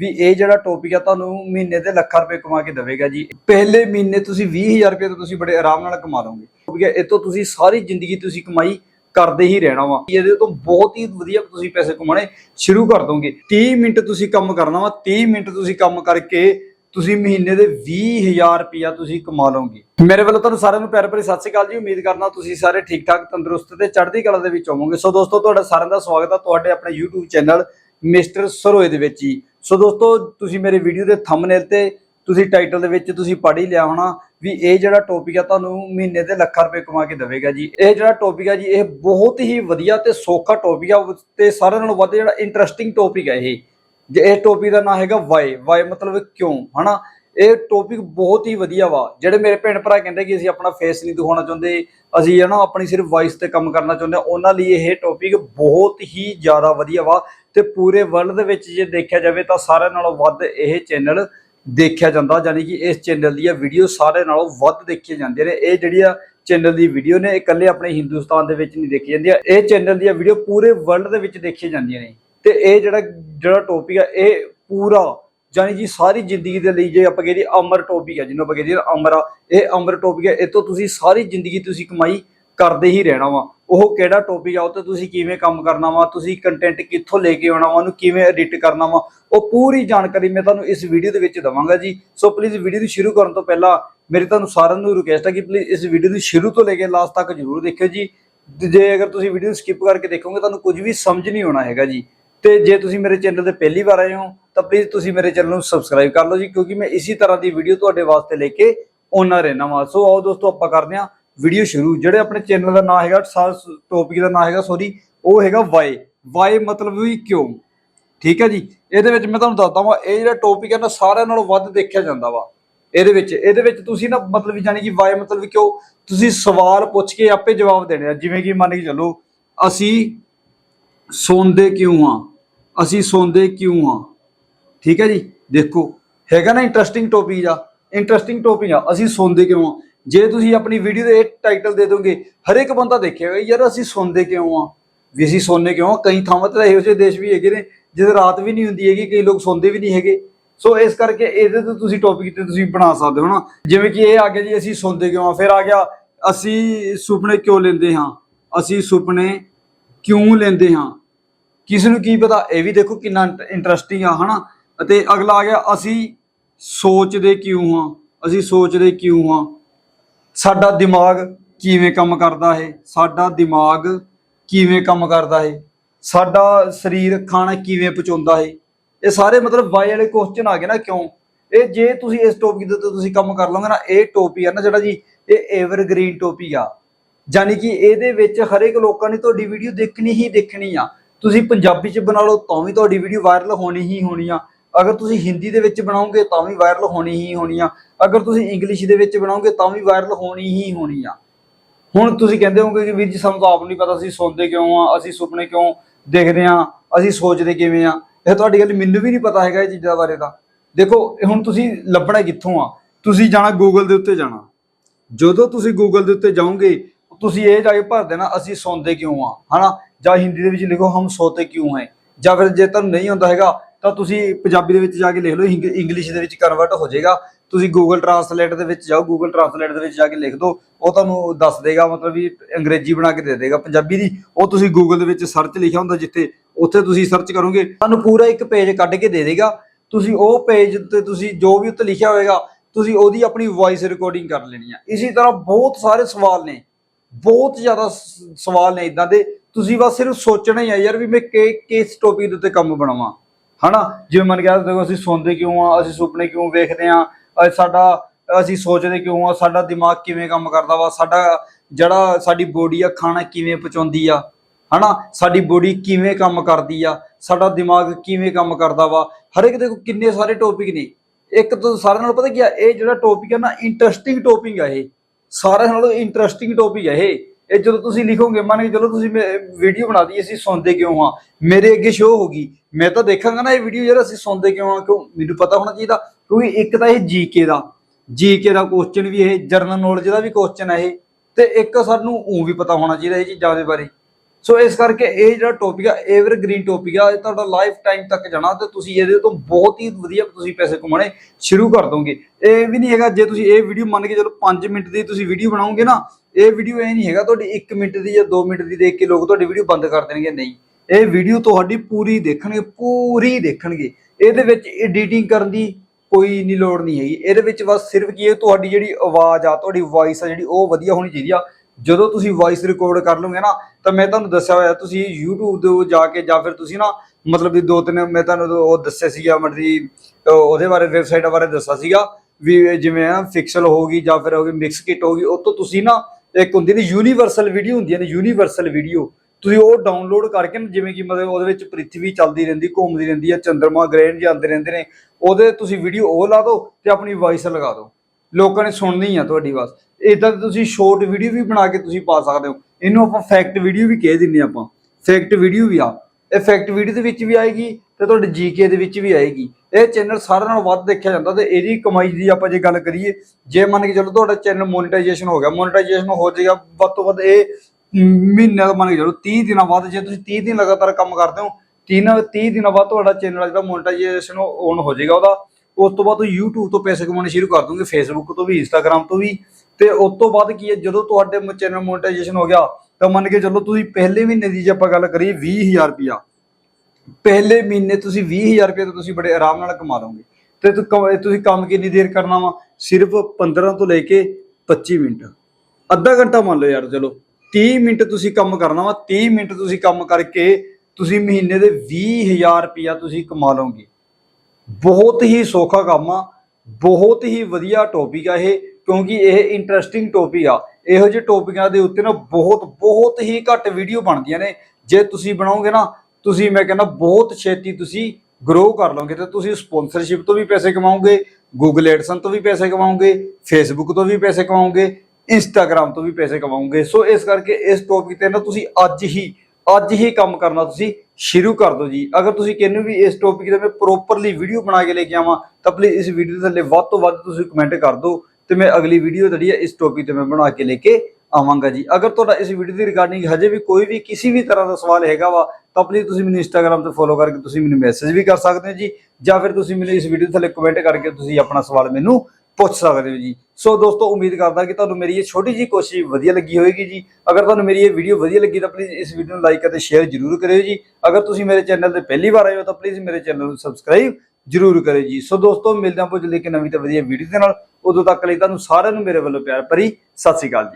ਵੀ ਇਹ ਜਿਹੜਾ ਟੌਪਿਕ ਆ, ਤੁਹਾਨੂੰ ਮਹੀਨੇ ਦੇ ਲੱਖਾਂ ਰੁਪਏ ਕਮਾ ਕੇ ਦੇਵੇਗਾ ਜੀ। ਪਹਿਲੇ ਮਹੀਨੇ ਤੁਸੀਂ 20000 ਰੁਪਏ ਤੋਂ ਤੁਸੀਂ ਬੜੇ ਆਰਾਮ ਨਾਲ ਕਮਾ ਲਓਗੇ ਟੌਪਿਕ ਹੈ ਇਹ ਤੋਂ ਤੁਸੀਂ ਸਾਰੀ ਜ਼ਿੰਦਗੀ ਤੁਸੀਂ ਕਮਾਈ ਕਰਦੇ ਹੀ ਰਹਿਣਾ ਵਾ। ਇਹਦੇ ਤੋਂ ਬਹੁਤ ਹੀ ਵਧੀਆ ਤੁਸੀਂ ਪੈਸੇ ਕਮਾਉਣੇ ਸ਼ੁਰੂ ਕਰ ਦੋਗੇ। 30 ਮਿੰਟ ਤੁਸੀਂ ਕੰਮ ਕਰਨਾ ਵਾ 30 ਮਿੰਟ ਤੁਸੀਂ ਕੰਮ ਕਰਕੇ ਤੁਸੀਂ ਮਹੀਨੇ ਦੇ 20000 ਰੁਪਇਆ ਤੁਸੀਂ ਕਮਾ ਲਓਗੇ। ਮੇਰੇ ਵੱਲੋਂ ਤੁਹਾਨੂੰ ਸਾਰਿਆਂ ਨੂੰ ਪਿਆਰ ਭਰੀ ਸਤਿ ਸ਼੍ਰੀ ਅਕਾਲ ਜੀ। ਉਮੀਦ ਕਰਦਾ ਤੁਸੀਂ ਸਾਰੇ ਠੀਕ ਠਾਕ ਤੰਦਰੁਸਤ ਤੇ ਚੜ੍ਹਦੀ ਕਲਾ ਦੇ ਵਿੱਚ ਹੋਵੋਗੇ। ਸੋ ਦੋਸਤੋ, ਤੁਹਾਡਾ ਸਾਰਿਆਂ ਦਾ ਸਵਾਗਤ ਹੈ ਤੁਹਾਡੇ ਆਪਣੇ YouTube ਚੈਨਲ ਮਿਸਟਰ ਸਰੋਏ ਦੇ ਵਿੱਚ ਜੀ। ਸੋ ਦੋਸਤੋ, ਤੁਸੀਂ ਮੇਰੇ ਵੀਡੀਓ ਦੇ ਥੰਬਨੇਲ ਤੇ ਤੁਸੀਂ ਟਾਈਟਲ ਦੇ ਵਿੱਚ ਤੁਸੀਂ ਪੜ੍ਹ ਹੀ ਲਿਆ ਹੋਣਾ ਵੀ ਇਹ ਜਿਹੜਾ ਟੌਪਿਕ ਆ ਤੁਹਾਨੂੰ ਮਹੀਨੇ ਦੇ ਲੱਖਾਂ ਰੁਪਏ ਕਮਾ ਕੇ ਦੇਵੇਗਾ ਜੀ। ਇਹ ਜਿਹੜਾ ਟੌਪਿਕ ਆ ਜੀ, ਇਹ ਬਹੁਤ ਹੀ ਵਧੀਆ ਤੇ ਸੌਖਾ ਟੌਪਿਕ ਆ ਤੇ ਸਾਰਿਆਂ ਨਾਲੋਂ ਵੱਧ ਜਿਹੜਾ ਇੰਟਰਸਟਿੰਗ ਟੌਪਿਕ ਹੈ ਇਹ। ਜੇ ਇਹ ਟੌਪਿਕ ਦਾ ਨਾਮ ਹੈਗਾ ਵਾਈ ਵਾਈ ਮਤਲਬ ਕਿਉਂ, ਹਨਾ? ਇਹ ਟੌਪਿਕ ਬਹੁਤ ਹੀ ਵਧੀਆ ਵਾ। ਜਿਹੜੇ ਮੇਰੇ ਭੈਣ ਭਰਾ ਕਹਿੰਦੇ ਕਿ ਅਸੀਂ ਆਪਣਾ ਫੇਸ ਨਹੀਂ ਦਿਖਾਉਣਾ ਚਾਹੁੰਦੇ, ਅਸੀਂ ਹੈ ਨਾ ਆਪਣੀ ਸਿਰਫ ਵਾਇਸ ਤੇ ਕੰਮ ਕਰਨਾ ਚਾਹੁੰਦੇ ਉਹਨਾਂ ਲਈ ਇਹ ਟੌਪਿਕ ਬਹੁਤ ਹੀ ਜ਼ਿਆਦਾ ਵਧੀਆ ਵਾ। ਤੇ ਪੂਰੇ ਵਰਲਡ ਦੇ ਵਿੱਚ ਜੇ ਦੇਖਿਆ ਜਾਵੇ ਤਾਂ ਸਾਰਿਆਂ ਨਾਲੋਂ ਵੱਧ ਇਹ ਚੈਨਲ ਦੇਖਿਆ ਜਾਂਦਾ ਯਾਨੀ ਕਿ ਇਸ ਚੈਨਲ ਦੀਆਂ ਵੀਡੀਓ ਸਾਰੇ ਨਾਲੋਂ ਵੱਧ ਦੇਖੀਆਂ ਜਾਂਦੀਆਂ ਨੇ। ਇਹ ਜਿਹੜੀਆਂ ਚੈਨਲ ਦੀ ਵੀਡੀਓ ਨੇ, ਇਹ ਇਕੱਲੇ ਆਪਣੇ ਹਿੰਦੁਸਤਾਨ ਦੇ ਵਿੱਚ ਨਹੀਂ ਦੇਖੀ ਜਾਂਦੀਆਂ। ਇਹ ਚੈਨਲ ਦੀਆਂ ਵੀਡੀਓ ਪੂਰੇ ਵਰਲਡ ਦੇ ਵਿੱਚ ਦੇਖੀਆਂ ਜਾਂਦੀਆਂ ਨੇ। ਤੇ ਇਹ ਜਿਹੜਾ ਜਿਹੜਾ ਟੌਪਿਕ ਆ, ਇਹ ਪੂਰਾ ਯਾਨੀ ਕਿ ਸਾਰੀ ਜ਼ਿੰਦਗੀ ਦੇ ਲਈ ਜੇ ਆਪਾਂ ਕਹਿੰਦੇ ਅਮਰ ਟੌਪਿਕ ਆ, ਜਿਹਨੂੰ ਆਪਾਂ ਕਹਿੰਦੇ ਅਮਰ ਆ, ਇਹ ਅਮਰ ਟੌਪਿਕ ਹੈ ਇਹ ਤੋਂ ਤੁਸੀਂ ਸਾਰੀ ਜ਼ਿੰਦਗੀ ਤੁਸੀਂ ਕਮਾਈ ਕਰਦੇ ਹੀ ਰਹਿਣਾ ਵਾ। ਉਹ ਕਿਹੜਾ ਟੌਪਿਕ ਆ, ਉਹ ਤੇ ਤੁਸੀਂ ਕਿਵੇਂ ਕੰਮ ਕਰਨਾ ਵਾ, ਤੁਸੀਂ ਕੰਟੈਂਟ ਕਿੱਥੋਂ ਲੈ ਕੇ ਆਉਣਾ ਵਾ, ਉਹਨੂੰ ਕਿਵੇਂ ਐਡਿਟ ਕਰਨਾ ਵਾ, ਉਹ ਪੂਰੀ ਜਾਣਕਾਰੀ ਮੈਂ ਤੁਹਾਨੂੰ ਇਸ ਵੀਡੀਓ ਦੇ ਵਿੱਚ ਦਵਾਂਗਾ ਜੀ। ਸੋ ਪਲੀਜ਼ ਵੀਡੀਓ ਨੂੰ ਸ਼ੁਰੂ ਕਰਨ ਤੋਂ ਪਹਿਲਾਂ ਮੇਰੀ ਤੁਹਾਨੂੰ ਸਾਰਿਆਂ ਨੂੰ ਰਿਕੁਐਸਟ ਹੈ ਕਿ ਪਲੀਜ਼ ਇਸ ਵੀਡੀਓ ਨੂੰ ਸ਼ੁਰੂ ਤੋਂ ਲੈ ਕੇ ਲਾਸਟ ਤੱਕ ਜਰੂਰ ਦੇਖਿਓ ਜੀ। ਤੇ ਜੇ ਅਗਰ ਤੁਸੀਂ ਵੀਡੀਓ ਸਕਿਪ ਕਰਕੇ ਦੇਖੋਗੇ, ਤੁਹਾਨੂੰ ਕੁਝ ਵੀ ਸਮਝ ਨਹੀਂ ਆਉਣਾ ਹੈਗਾ ਜੀ। ਤੇ ਜੇ ਤੁਸੀਂ ਮੇਰੇ ਚੈਨਲ ਤੇ ਪਹਿਲੀ ਵਾਰ ਆਏ ਹੋ, ਤਾਂ ਪਲੀਜ਼ ਤੁਸੀਂ ਮੇਰੇ ਚੈਨਲ ਨੂੰ ਸਬਸਕ੍ਰਾਈਬ ਕਰ ਲਓ ਜੀ, ਕਿਉਂਕਿ ਮੈਂ ਇਸੇ ਤਰ੍ਹਾਂ ਦੀ ਵੀਡੀਓ ਤੁਹਾਡੇ ਵਾਸਤੇ ਲੈ ਕੇ ਆਉਣਾ ਰਹਿਣਾ ਵਾ। ਸੋ ਆਓ ਦੋਸਤੋ, ਆਪਾਂ ਕਰਦੇ ਹਾਂ ਵੀਡੀਓ ਸ਼ੁਰੂ, ਜਿਹੜੇ ਆਪਣੇ ਚੈਨਲ ਦਾ ਨਾਮ ਹੈਗਾ ਟੌਪਿਕ ਦਾ ਨਾਮ ਹੈਗਾ ਸੌਰੀ ਉਹ ਹੈਗਾ ਵਾਈ ਵਾਈ ਮਤਲਬ ਵੀ ਕਿਉਂ? ਠੀਕ ਹੈ ਜੀ? ਇਹਦੇ ਵਿੱਚ ਮੈਂ ਤੁਹਾਨੂੰ ਦੱਸਦਾ ਵਾਂ, ਇਹ ਜਿਹੜਾ ਟੌਪਿਕ ਹੈ ਨਾ, ਸਾਰਿਆਂ ਨਾਲੋਂ ਵੱਧ ਦੇਖਿਆ ਜਾਂਦਾ ਵਾ। ਇਹਦੇ ਵਿੱਚ ਇਹਦੇ ਵਿੱਚ ਤੁਸੀਂ ਨਾ ਮਤਲਬ ਜਾਨੀ ਕਿ ਵਾਈ ਮਤਲਬ ਕਿਉਂ? ਤੁਸੀਂ ਸਵਾਲ ਪੁੱਛ ਕੇ ਆਪੇ ਜਵਾਬ ਦੇਣੇ ਆ। ਜਿਵੇਂ ਕਿ ਮੰਨ ਕੇ ਚੱਲੋ, ਅਸੀਂ ਸੌਂਦੇ ਕਿਉਂ ਆ? ਅਸੀਂ ਸੌਂਦੇ ਕਿਉਂ ਆ? ਠੀਕ ਹੈ ਜੀ? ਦੇਖੋ, ਹੈਗਾ ਨਾ ਇੰਟਰਸਟਿੰਗ ਟੌਪਿਕ ਆ। ਇੰਟਰਸਟਿੰਗ ਟੌਪਿਕ ਆ। ਅਸੀਂ ਸੌਂਦੇ ਕਿਉਂ ਆ? ਜੇ ਤੁਸੀਂ ਆਪਣੀ ਵੀਡੀਓ ਦੇ ਟਾਈਟਲ ਦੇ ਦੋਗੇ ਹਰ ਇੱਕ ਬੰਦਾ ਦੇਖੇਗਾ ਯਾਰ ਅਸੀਂ ਸੌਂਦੇ ਕਿਉਂ ਆ? ਵੀ ਅਸੀਂ ਸੌਂਦੇ ਕਿਉਂ ਆ? ਕਈ ਥਾਵਾਂ ਤੇ ਇਹੋ ਜਿਹੇ ਦੇਸ਼ ਵੀ ਹੈਗੇ ਨੇ ਜਿੱਥੇ ਰਾਤ ਵੀ ਨਹੀਂ ਹੁੰਦੀ ਹੈਗੀ, ਕਈ ਲੋਕ ਸੌਂਦੇ ਵੀ ਨਹੀਂ ਹੈਗੇ। ਸੋ ਇਸ ਕਰਕੇ ਇਹਦੇ ਤੇ ਤੁਸੀਂ ਟੌਪਿਕ ਤੇ ਤੁਸੀਂ ਬਣਾ ਸਕਦੇ ਹੋ ਨਾ। ਜਿਵੇਂ ਕਿ ਇਹ ਆ ਗਿਆ ਜੀ, ਅਸੀਂ ਸੌਂਦੇ ਕਿਉਂ ਆ? ਫਿਰ ਆ ਗਿਆ, ਅਸੀਂ ਸੁਪਨੇ ਕਿਉਂ ਲੈਂਦੇ ਹਾਂ? ਅਸੀਂ ਸੁਪਨੇ ਕਿਉਂ ਲੈਂਦੇ ਹਾਂ? ਕਿਸ ਨੂੰ ਕੀ ਪਤਾ? ਇਹ ਵੀ ਦੇਖੋ ਕਿੰਨਾ ਇੰਟਰਸਟਿੰਗ ਆ, ਹਨਾ? ਅਤੇ ਅਗਲਾ ਆ ਗਿਆ, ਅਸੀਂ ਸੋਚਦੇ ਕਿਉਂ ਹਾਂ? ਅਸੀਂ ਸੋਚਦੇ ਕਿਉਂ ਹਾਂ? ਸਾਡਾ ਦਿਮਾਗ ਕਿਵੇਂ ਕੰਮ ਕਰਦਾ ਹੈ? ਸਾਡਾ ਦਿਮਾਗ ਕਿਵੇਂ ਕੰਮ ਕਰਦਾ ਹੈ? ਸਾਡਾ ਸਰੀਰ ਖਾਣਾ ਕਿਵੇਂ ਪਚਾਉਂਦਾ ਹੈ? ਇਹ ਸਾਰੇ ਮਤਲਬ ਵਾਈ ਵਾਲੇ ਕੁਐਸਚਨ ਆ ਗਏ ਨਾ ਕਿਉਂ? ਇਹ ਜੇ ਤੁਸੀਂ ਇਸ ਟੌਪਿਕ ਦੇ ਉੱਤੇ ਤੁਸੀਂ ਕੰਮ ਕਰ ਲਓਗੇ ਨਾ, ਇਹ ਟੌਪਿਕ ਆ ਨਾ ਜਿਹੜਾ ਜੀ, ਇਹ ਐਵਰਗ੍ਰੀਨ ਟੌਪਿਕ ਆ। ਯਾਨੀ ਕਿ ਇਹਦੇ ਵਿੱਚ ਹਰੇਕ ਲੋਕਾਂ ਨੇ ਤੁਹਾਡੀ ਵੀਡੀਓ ਦੇਖਣੀ ਹੀ ਦੇਖਣੀ ਆ। ਤੁਸੀਂ ਪੰਜਾਬੀ ਚ ਬਣਾ ਲਓ, ਤਾਂ ਵੀ ਤੁਹਾਡੀ ਵੀਡੀਓ ਵਾਇਰਲ ਹੋਣੀ ਹੀ ਹੋਣੀ ਆ। ਅਗਰ ਤੁਸੀਂ ਹਿੰਦੀ ਦੇ ਵਿੱਚ ਬਣਾਓਗੇ ਤਾਂ ਵੀ ਵਾਇਰਲ ਹੋਣੀ ਹੀ ਹੋਣੀ ਆ। ਅਗਰ ਤੁਸੀਂ ਇੰਗਲਿਸ਼ ਦੇ ਵਿੱਚ ਬਣਾਓਗੇ ਤਾਂ ਵੀ ਵਾਇਰਲ ਹੋਣੀ ਹੀ ਹੋਣੀ ਆ। ਹੁਣ ਤੁਸੀਂ ਕਹਿੰਦੇ ਹੋਗੇ ਕਿ ਵੀਰ ਜੀ ਸਾਨੂੰ ਤਾਂ ਆਪ ਨਹੀਂ ਪਤਾ ਅਸੀਂ ਸੌਂਦੇ ਕਿਉਂ ਆ, ਅਸੀਂ ਸੁਪਨੇ ਕਿਉਂ ਦੇਖਦੇ ਆ, ਅਸੀਂ ਸੋਚਦੇ ਕਿਵੇਂ ਆ। ਇਹ ਤੁਹਾਡੀ ਗੱਲ ਮੈਨੂੰ ਵੀ ਨਹੀਂ ਪਤਾ ਹੈਗਾ ਇਹ ਚੀਜ਼ਾਂ ਬਾਰੇ ਦਾ। ਦੇਖੋ, ਇਹ ਹੁਣ ਤੁਸੀਂ ਲੱਭਣਾ ਕਿੱਥੋਂ ਆ? ਤੁਸੀਂ ਜਾਣਾ ਗੂਗਲ ਦੇ ਉੱਤੇ ਜਾਣਾ। ਜਦੋਂ ਤੁਸੀਂ ਗੂਗਲ ਦੇ ਉੱਤੇ ਜਾਓਗੇ, ਤੁਸੀਂ ਇਹ ਜਾ ਕੇ ਭਰ ਦੇਣਾ ਅਸੀਂ ਸੌਂਦੇ ਕਿਉਂ ਆ, ਹਨਾ? ਜਾਂ ਹਿੰਦੀ ਦੇ ਵਿੱਚ ਲਿਖੋ, ਹਮ ਸੋਤੇ ਕਿਉਂ ਹੈ? ਜਾਂ ਫਿਰ ਜੇ ਤੁਹਾਨੂੰ ਨਹੀਂ ਆਉਂਦਾ ਹੈਗਾ ਤਾਂ ਤੁਸੀਂ ਪੰਜਾਬੀ ਦੇ ਵਿੱਚ ਜਾ ਕੇ ਲਿਖ ਲਓ, ਇੰਗ- ਇੰਗਲਿਸ਼ ਦੇ ਵਿੱਚ ਕਨਵਰਟ ਹੋ ਜਾਏਗਾ। ਤੁਸੀਂ ਗੂਗਲ ਟਰਾਂਸਲੇਟ ਦੇ ਵਿੱਚ ਜਾਓ ਗੂਗਲ ਟਰਾਂਸਲੇਟ ਦੇ ਵਿੱਚ ਜਾ ਕੇ ਲਿਖ ਦਿਓ ਉਹ ਤੁਹਾਨੂੰ ਦੱਸ ਦੇਗਾ, ਮਤਲਬ ਵੀ ਅੰਗਰੇਜ਼ੀ ਬਣਾ ਕੇ ਦੇ ਦੇਗਾ ਪੰਜਾਬੀ ਦੀ। ਉਹ ਤੁਸੀਂ ਗੂਗਲ ਦੇ ਵਿੱਚ ਸਰਚ ਲਿਖਿਆ ਹੁੰਦਾ ਜਿੱਥੇ, ਉੱਥੇ ਤੁਸੀਂ ਸਰਚ ਕਰੋਗੇ। ਤੁਹਾਨੂੰ ਪੂਰਾ ਇੱਕ ਪੇਜ ਕੱਢ ਕੇ ਦੇ ਦੇਗਾ। ਤੁਸੀਂ ਉਹ ਪੇਜ ਤੇ ਤੁਸੀਂ ਜੋ ਵੀ ਉੱਤੇ ਲਿਖਿਆ ਹੋਵੇਗਾ ਤੁਸੀਂ ਉਹਦੀ ਆਪਣੀ ਵੌਇਸ ਰਿਕਾਰਡਿੰਗ ਕਰ ਲੈਣੀ ਆ। ਇਸੇ ਤਰ੍ਹਾਂ ਬਹੁਤ ਸਾਰੇ ਸਵਾਲ ਨੇ। ਬਹੁਤ ਜ਼ਿਆਦਾ ਸ- ਸਵਾਲ ਨੇ ਇਦਾਂ ਦੇ। ਤੁਸੀਂ ਬਸ ਸਿਰਫ ਸੋਚਣਾ ਹੀ ਆ ਯਾਰ ਵੀ ਮੈਂ ਕਿ, ਕਿਸ ਟੌਪਿਕ ਦੇ ਉੱਤੇ ਕੰਮ ਬਣਾਵਾਂ। ਹਨਾ? ਜਿਵੇਂ ਮਨ ਗਿਆ ਦੇਖੋ, ਅਸੀਂ ਸੌਂਦੇ ਕਿਉਂ ਆ? ਅਸੀਂ ਸੁਪਨੇ ਕਿਉਂ ਵੇਖਦੇ ਆ? ਸਾਡਾ, ਅਸੀਂ ਸੋਚਦੇ ਕਿਉਂ ਆ? ਸਾਡਾ ਦਿਮਾਗ ਕਿਵੇਂ ਕੰਮ ਕਰਦਾ ਵਾ? ਸਾਡਾ ਜਿਹੜਾ ਸਾਡੀ ਬੋਡੀ ਆ, ਖਾਣਾ ਕਿਵੇਂ ਪਚਾਉਂਦੀ ਆ? ਹਨਾ? ਸਾਡੀ ਬੋਡੀ ਕਿਵੇਂ ਕੰਮ ਕਰਦੀ ਆ? ਸਾਡਾ ਦਿਮਾਗ ਕਿਵੇਂ ਕੰਮ ਕਰਦਾ ਵਾ? ਹਰ ਇੱਕ ਦੇਖੋ, ਕਿੰਨੇ ਸਾਰੇ ਟੌਪਿਕ ਨੇ। ਇੱਕ ਤੋਂ ਸਾਰਿਆਂ ਨਾਲੋਂ ਪਤਾ ਕੀ ਆ? ਇਹ ਜਿਹੜਾ ਟੌਪਿਕ ਆ ਨਾ ਇੰਟਰਸਟਿੰਗ ਟੌਪਿਕ ਆ ਇਹ। ਸਾਰਿਆਂ ਨਾਲੋਂ ਇੰਟਰਸਟਿੰਗ ਟੌਪਿਕ ਆ ਇਹ। ਇਹ ਜਦੋਂ ਤੁਸੀਂ ਲਿਖੋਗੇ, ਮੰਨ ਕੇ ਚਲੋ ਤੁਸੀਂ ਵੀਡੀਓ ਬਣਾ ਦੀ ਅਸੀਂ ਸੌਂਦੇ ਕਿਉਂ ਹਾਂ? ਮੇਰੇ ਅੱਗੇ ਸ਼ੋ ਹੋਗੀ ਮੈਂ ਤਾਂ ਦੇਖਾਂਗਾ ਨਾ ਇਹ ਵੀਡੀਓ ਯਾਰ, ਅਸੀਂ ਸੌਂਦੇ ਕਿਉਂ ਹਾਂ? ਕਿਉਂ? ਮੈਨੂੰ ਪਤਾ ਹੋਣਾ ਚਾਹੀਦਾ। ਕਿਉਂਕਿ ਇੱਕ ਤਾਂ ਇਹ ਜੀਕੇ ਦਾ। ਜੀਕੇ ਦਾ ਕੁਐਸਚਨ ਵੀ ਇਹ ਜਰਨਲ ਨੌਲੇਜ ਦਾ ਵੀ ਕੁਐਸਚਨ ਹੈ ਇਹ। ਤੇ ਇੱਕ ਸਾਨੂੰ ਉਹ ਵੀ ਪਤਾ ਹੋਣਾ ਚਾਹੀਦਾ ਇਹ ਚੀਜ਼ਾਂ ਦੇ ਬਾਰੇ। ਸੋ ਇਸ ਕਰਕੇ ਇਹ ਜਿਹੜਾ ਟੌਪਿਕ ਆ ਐਵਰਗ੍ਰੀਨ ਟੌਪਿਕ ਆ, ਇਹ ਤੁਹਾਡਾ ਲਾਈਫ ਟਾਈਮ ਤੱਕ ਜਾਣਾ ਤੇ ਤੁਸੀਂ ਇਹਦੇ ਤੋਂ ਬਹੁਤ ਹੀ ਵਧੀਆ ਤੁਸੀਂ ਪੈਸੇ ਕਮਾਉਣੇ ਸ਼ੁਰੂ ਕਰ ਦੋਗੇ। ਇਹ ਵੀ ਨਹੀਂ ਹੈਗਾ, ਜੇ ਤੁਸੀਂ ਇਹ ਵੀਡੀਓ ਮੰਨ ਕੇ ਚਲੋ 5 ਮਿੰਟ ਦੀ ਤੁਸੀਂ ਵੀਡੀਓ ਬਣਾਓਗੇ ਨਾ ਇਹ ਵੀਡੀਓ ਇਹ ਨਹੀਂ ਹੈਗਾ, ਤੁਹਾਡੀ 1 ਮਿੰਟ ਦੀ ਜਾਂ 2 ਮਿੰਟ ਦੀ ਦੇਖ ਕੇ ਲੋਕ ਤੁਹਾਡੀ ਵੀਡੀਓ ਬੰਦ ਕਰ ਦੇਣਗੇ, ਨਹੀਂ। ਇਹ ਵੀਡੀਓ ਤੁਹਾਡੀ ਪੂਰੀ ਦੇਖਣਗੇ ਪੂਰੀ ਦੇਖਣਗੇ। ਇਹਦੇ ਵਿੱਚ ਐਡੀਟਿੰਗ ਕਰਨ ਦੀ ਕੋਈ ਨਹੀਂ ਲੋੜ ਨਹੀਂ ਹੈਗੀ। ਇਹਦੇ ਵਿੱਚ ਬਸ ਸਿਰਫ ਕੀ ਹੈ, ਤੁਹਾਡੀ ਜਿਹੜੀ ਆਵਾਜ਼ ਆ, ਤੁਹਾਡੀ ਵੌਇਸ ਆ ਜਿਹੜੀ, ਉਹ ਵਧੀਆ ਹੋਣੀ ਚਾਹੀਦੀ ਆ। ਜਦੋਂ ਤੁਸੀਂ ਵੌਇਸ ਰਿਕਾਰਡ ਕਰ ਲਓਗੇ ਨਾ, ਤਾਂ ਮੈਂ ਤੁਹਾਨੂੰ ਦੱਸਿਆ ਹੋਇਆ, ਤੁਸੀਂ YouTube ਦੇ ਜਾ ਕੇ ਜਾਂ ਫਿਰ ਤੁਸੀਂ ਨਾ, ਮਤਲਬ ਵੀ ਦੋ ਤਿੰਨ, ਮੈਂ ਤੁਹਾਨੂੰ ਉਹ ਦੱਸਿਆ ਸੀਗਾ, ਮਤਲਬ ਉਹਦੇ ਬਾਰੇ ਵੈਬਸਾਈਟਾਂ ਬਾਰੇ ਦੱਸਿਆ ਸੀਗਾ, ਵੀ ਜਿਵੇਂ ਆ ਫਿਕਸਲ ਹੋਗੀ ਜਾਂ ਫਿਰ ਹੋਗੀ ਮਿਕਸ ਕਿਟ ਹੋਗੀ ਉਹ ਤੋਂ ਤੁਸੀਂ ਨਾ ਇੱਕ ਹੁੰਦੀ ਨੇ ਯੂਨੀਵਰਸਲ ਵੀਡੀਓ ਹੁੰਦੀਆਂ ਨੇ ਯੂਨੀਵਰਸਲ ਵੀਡੀਓ ਤੁਸੀਂ ਉਹ ਡਾਊਨਲੋਡ ਕਰਕੇ ਨਾ, ਜਿਵੇਂ ਕਿ ਮਤਲਬ ਉਹਦੇ ਵਿੱਚ ਪ੍ਰਿਥਵੀ ਚੱਲਦੀ ਰਹਿੰਦੀ, ਘੁੰਮਦੀ ਰਹਿੰਦੀ ਹੈ, ਚੰਦਰਮਾ ਗ੍ਰਹਿਣ ਜਾਂਦੇ ਰਹਿੰਦੇ ਨੇ, ਉਹਦੇ ਤੁਸੀਂ ਵੀਡੀਓ ਉਹ ਲਾ ਦਿਓ ਤੇ ਆਪਣੀ ਵਾਇਸ ਲਗਾ ਦਿਓ। ਲੋਕਾਂ ਨੇ ਸੁਣਨੀ ਆ ਤੁਹਾਡੀ ਬਸ ਇਦਾਂ ਤੁਸੀਂ ਸ਼ਾਰਟ ਵੀਡੀਓ ਵੀ ਬਣਾ ਕੇ ਤੁਸੀਂ ਪਾ ਸਕਦੇ ਹੋ। ਇਹਨੂੰ ਆਪਾਂ ਫੈਕਟ ਵੀਡੀਓ ਵੀ ਕਹਿ ਦਿੰਨੇ ਆਪਾਂ। ਫੈਕਟ ਵੀਡੀਓ ਵੀ ਆ। ਇਹ ਫੈਕਟ ਵੀਡੀਓ ਦੇ ਵਿੱਚ ਵੀ ਆਏਗੀ ਤੇ ਤੁਹਾਡੇ ਜੀਕੇ ਦੇ ਵਿੱਚ ਵੀ ਆਏਗੀ। ਇਹ ਚੈਨਲ ਸਾਰਿਆਂ ਨਾਲੋਂ ਵੱਧ ਦੇਖਿਆ ਜਾਂਦਾ ਤੇ ਇਹਦੀ ਕਮਾਈ ਦੀ ਆਪਾਂ ਜੇ ਗੱਲ ਕਰੀਏ, ਜੇ ਮੰਨ ਕੇ ਚਲੋ ਤੁਹਾਡਾ ਚੈਨਲ ਮੋਨੇਟਾਈਜੇਸ਼ਨ ਹੋ ਗਿਆ ਮੋਨੇਟਾਈਜੇਸ਼ਨ ਹੋ ਜਾਏਗਾ, ਵੱਧ ਤੋਂ ਵੱਧ ਇਹ ਮਹੀਨੇ ਦਾ ਮੰਨ ਕੇ ਚਲੋ 30 ਦਿਨਾਂ ਬਾਅਦ, ਜੇ ਤੁਸੀਂ 30 ਦਿਨ ਲਗਾਤਾਰ ਕੰਮ ਕਰਦੇ ਹੋ 30 30 ਦਿਨਾਂ ਬਾਅਦ ਤੁਹਾਡਾ ਚੈਨਲ ਜਿਹੜਾ ਮੋਨੇਟਾਈਜੇਸ਼ਨ ਔਨ ਹੋ ਜਾਏਗਾ ਉਹਦਾ। ਉਸ ਤੋਂ ਬਾਅਦ ਤੁਸੀਂ YouTube ਤੋਂ ਪੈਸੇ ਕਮਾਉਣੇ ਸ਼ੁਰੂ ਕਰ ਦੋਗੇ, Facebook ਤੋਂ ਵੀ, Instagram ਤੋਂ ਵੀ। ਤੇ ਉਸ ਤੋਂ ਬਾਅਦ ਕੀ ਹੈ, ਜਦੋਂ ਤੁਹਾਡੇ ਚੈਨਲ ਮੋਨੇਟਾਈਜੇਸ਼ਨ ਹੋ ਗਿਆ, ਤਾਂ ਮੰਨ ਕੇ ਚੱਲੋ ਤੁਸੀਂ ਪਹਿਲੇ ਮਹੀਨੇ ਦੀ ਜੇ ਆਪਾਂ ਗੱਲ ਕਰੀਏ 20000 ਰੁਪਿਆ ਪਹਿਲੇ ਮਹੀਨੇ ਤੁਸੀਂ 20000 ਰੁਪਏ ਤੋਂ ਤੁਸੀਂ ਬੜੇ ਆਰਾਮ ਨਾਲ ਕਮਾ ਲਓਗੇ ਤੇ ਕ- ਤੁਸੀਂ ਕੰਮ ਕਿੰਨੀ ਦੇਰ ਕਰਨਾ ਵਾ? ਸਿਰਫ 15 ਤੋਂ ਲੈ ਕੇ 25 ਮਿੰਟ। ਅੱਧਾ ਘੰਟਾ ਮੰਨ ਲਓ ਯਾਰ, ਚਲੋ। 30 ਮਿੰਟ ਤੁਸੀਂ ਕੰਮ ਕਰਨਾ ਵਾ 30 ਮਿੰਟ ਤੁਸੀਂ ਕੰਮ ਕਰਕੇ ਤੁਸੀਂ ਮਹੀਨੇ ਦੇ 20000 ਰੁਪਿਆ ਤੁਸੀਂ ਕਮਾ ਲਓਗੇ। ਬਹੁਤ ਹੀ ਸੌਖਾ ਕੰਮ ਆ, ਬਹੁਤ ਹੀ ਵਧੀਆ ਟੌਪਿਕ ਆ ਇਹ, ਕਿਉਂਕਿ ਇਹ ਇੰਟਰਸਟਿੰਗ ਟੌਪਿਕ ਆ। ਇਹੋ ਜਿਹੇ ਟੌਪਿਕਾਂ ਦੇ ਉੱਤੇ ਨਾ ਬਹੁਤ ਬਹੁਤ ਹੀ ਘੱਟ ਵੀਡੀਓ ਬਣਦੀਆਂ ਨੇ। ਜੇ ਤੁਸੀਂ ਬਣਾਓਗੇ ਨਾ ਤੁਸੀਂ ਮੈਂ ਕਹਿੰਦਾ ਬਹੁਤ ਛੇਤੀ ਤੁਸੀਂ ਗਰੋ ਕਰ ਲਓਗੇ ਤੇ ਤੁਸੀਂ ਸਪਾਂਸਰਸ਼ਿਪ ਤੋਂ ਵੀ ਪੈਸੇ ਕਮਾਓਗੇ ਗੂਗਲ ਐਡਸਨ ਤੋਂ ਵੀ ਪੈਸੇ ਕਮਾਓਗੇ ਫੇਸਬੁੱਕ ਤੋਂ ਵੀ ਪੈਸੇ ਕਮਾਓਗੇ ਇੰਸਟਾਗ੍ਰam ਤੋਂ ਵੀ ਪੈਸੇ ਕਮਾਓਗੇ। ਸੋ ਇਸ ਕਰਕੇ ਇਸ ਟੌਪਿਕ ਤੇ ਨਾ ਤੁਸੀਂ ਅੱਜ ਹੀ ਅੱਜ ਹੀ ਕੰਮ ਕਰਨਾ ਤੁਸੀਂ ਸ਼ੁਰੂ ਕਰ ਦਿਓ ਜੀ। ਅਗਰ ਤੁਸੀਂ ਕਹਿੰਦੇ ਹੋ ਵੀ ਇਸ ਟੌਪਿਕ ਤੇ ਮੈਂ ਪ੍ਰੋਪਰਲੀ ਵੀਡੀਓ ਬਣਾ ਕੇ ਲੈ ਕੇ ਆਵਾਂ, ਤਾਂ ਪਲੀਜ਼ ਇਸ ਵੀਡੀਓ ਦੇ ਥੱਲੇ ਵੱਧ ਤੋਂ ਵੱਧ ਤੁਸੀਂ ਕਮੈਂਟ ਕਰ ਦਿਓ ਤੇ ਮੈਂ ਅਗਲੀ ਵੀਡੀਓ ਜਿਹੜੀ ਹੈ ਇਸ ਟੌਪਿਕ ਤੇ ਮੈਂ ਬਣਾ ਕੇ ਲੈ ਕੇ ਆਵਾਂਗਾ ਜੀ। ਅਗਰ ਤੁਹਾਡਾ ਇਸ ਵੀਡੀਓ ਦੀ ਰਿਗਾਰਡਿੰਗ ਹਜੇ ਵੀ ਕੋਈ ਵੀ ਕਿਸੇ ਵੀ ਤਰ੍ਹਾਂ ਦਾ ਸਵਾਲ ਹੈਗਾ ਵਾ, ਤਾਂ ਪਲੀਜ਼ ਤੁਸੀਂ ਮੈਨੂੰ ਇੰਸਟਾਗ੍ਰam ਤੇ ਫੋਲੋ ਕਰਕੇ ਤੁਸੀਂ ਮੈਨੂੰ ਮੈਸੇਜ ਵੀ ਕਰ ਸਕਦੇ ਹੋ ਜੀ। ਜਾਂ ਫਿਰ ਤੁਸੀਂ ਮੈਨੂੰ ਇਸ ਵੀਡੀਓ ਥੱਲੇ ਕਮੈਂਟ ਕਰਕੇ ਤੁਸੀਂ ਆਪਣਾ ਸਵਾਲ ਮੈਨੂੰ ਪੁੱਛ ਸਕਦੇ ਹੋ ਜੀ। ਸੋ ਦੋਸਤੋ, ਉਮੀਦ ਕਰਦਾ ਕਿ ਤੁਹਾਨੂੰ ਮੇਰੀ ਇਹ ਛੋਟੀ ਜੀ ਕੋਸ਼ਿਸ਼ ਵਧੀਆ ਲੱਗੀ ਹੋਵੇਗੀ ਜੀ। ਅਗਰ ਤੁਹਾਨੂੰ ਮੇਰੀ ਇਹ ਵੀਡੀਓ ਵਧੀਆ ਲੱਗੀ ਤਾਂ ਪਲੀਜ਼ ਇਸ ਵੀਡੀਓ ਨੂੰ ਲਾਈਕ ਅਤੇ ਸ਼ੇਅਰ ਜ਼ਰੂਰ ਕਰਿਓ ਜੀ। ਅਗਰ ਤੁਸੀਂ ਮੇਰੇ ਚੈਨਲ ਤੇ ਪਹਿਲੀ ਵਾਰ ਆਏ ਹੋ ਤਾਂ ਪਲੀਜ਼ ਮੇਰੇ ਚੈਨਲ ਨੂੰ ਸਬਸਕ੍ਰਾਈਬ ਜ਼ਰੂਰ ਕਰਿਓ ਜੀ। ਸੋ ਦੋਸਤੋ, ਮਿਲਦੇ ਹਾਂ ਪੁੱਜ ਲੈ ਕੇ ਨਵੀਂ ਤੇ ਵਧੀਆ ਵੀਡੀਓ ਦੇ ਨਾਲ। ਉਦੋਂ ਤੱਕ ਲਈ ਤੁਹਾਨੂੰ ਸਾਰਿਆਂ ਨੂੰ ਮੇਰੇ ਵੱਲੋਂ ਪਿਆਰ ਭਰੀ ਸਤਿ ਸ਼੍ਰੀ ਅਕਾਲ ਜੀ।